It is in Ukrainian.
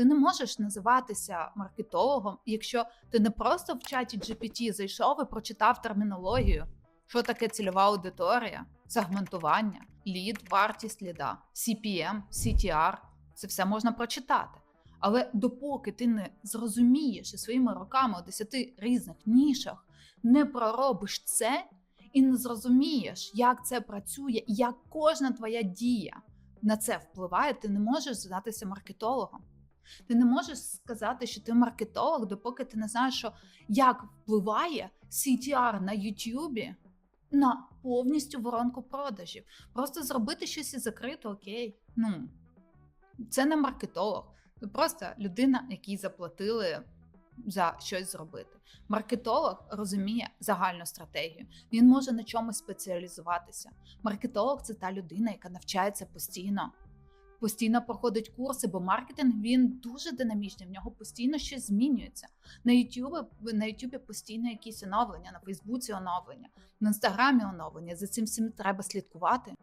Ти не можеш називатися маркетологом, якщо ти не просто в чаті GPT зайшов і прочитав термінологію, що таке цільова аудиторія, сегментування, лід, вартість ліда, CPM, CTR. Це все можна прочитати. Але допоки ти не зрозумієш своїми руками у 10 різних нішах не проробиш це і не зрозумієш, як це працює, як кожна твоя дія на це впливає, ти не можеш здатися маркетологом. Ти не можеш сказати, що ти маркетолог, допоки ти не знаєш, що як впливає CTR на YouTube на повністю воронку продажів. Просто зробити щось і закрити, окей. Ну це не маркетолог, це просто людина, якій заплатили за щось зробити. Маркетолог розуміє загальну стратегію. Він може на чомусь спеціалізуватися. Маркетолог це та людина, яка навчається постійно. Постійно проходить курси, бо маркетинг він дуже динамічний. В нього постійно щось змінюється. На YouTube, на YouTube постійно якісь оновлення, на Фейсбуці оновлення, на інстаграмі оновлення. За цим всім треба слідкувати.